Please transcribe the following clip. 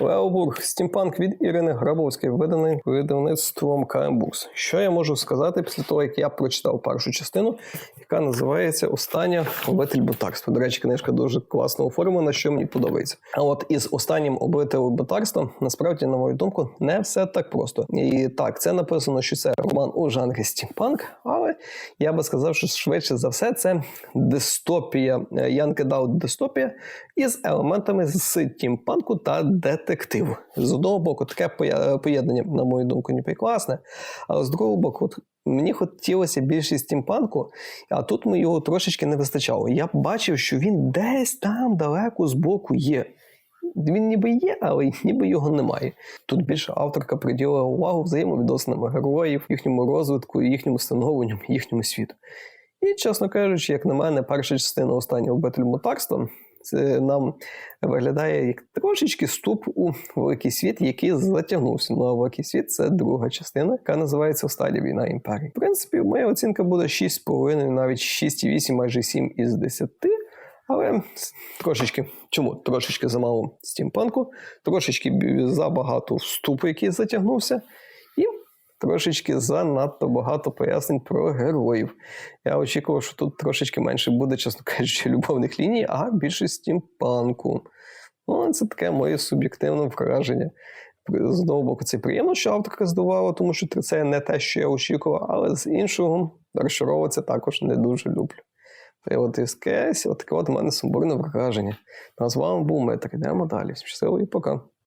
Леобург стімпанк від Ірини Грабовської, виданий видавництвом КМБУКС. Що я можу сказати після того, як я прочитав першу частину, яка називається Остання обитель бутарства. До речі, книжка дуже класно оформлена, що мені подобається. А от із останнім обителем бутарства, насправді, на мою думку, не все так просто. І так, це написано, що це роман у жанрі стімпанк, але я би сказав, що швидше за все це дистопія, е, Янки Даут дистопія із елементами з стімпанку та детективу. З одного боку, таке поєднання, на мою думку, ніби класне, але з другого боку, от мені хотілося більше стімпанку, а тут ми його трошечки не вистачало. Я бачив, що він десь там далеко збоку є. Він ніби є, але ніби його немає. Тут більше авторка приділила увагу взаємовідносинам героїв, їхньому розвитку, їхньому становленню, їхньому світу. І, чесно кажучи, як на мене, перша частина останнього обитель мутарства це нам виглядає як трошечки ступ у великий світ, який затягнувся. Ну а великий світ це друга частина, яка називається Остання війна імперії. В принципі, моя оцінка буде 6,5, навіть 6,8, майже 7 із 10. Але трошечки, чому? Трошечки замало стімпанку, трошечки забагато вступу, який затягнувся, трошечки занадто багато пояснень про героїв. Я очікував, що тут трошечки менше буде, чесно кажучи, любовних ліній, а більше стімпанку. Ну, це таке моє суб'єктивне враження. З одного боку, це приємно, що авторка здавала, тому що це не те, що я очікував, але з іншого розчаровуватися також не дуже люблю. І от із КС, от таке от у мене сумбурне враження. Ну, а з вами був Метр. Йдемо далі. Щасливо і пока.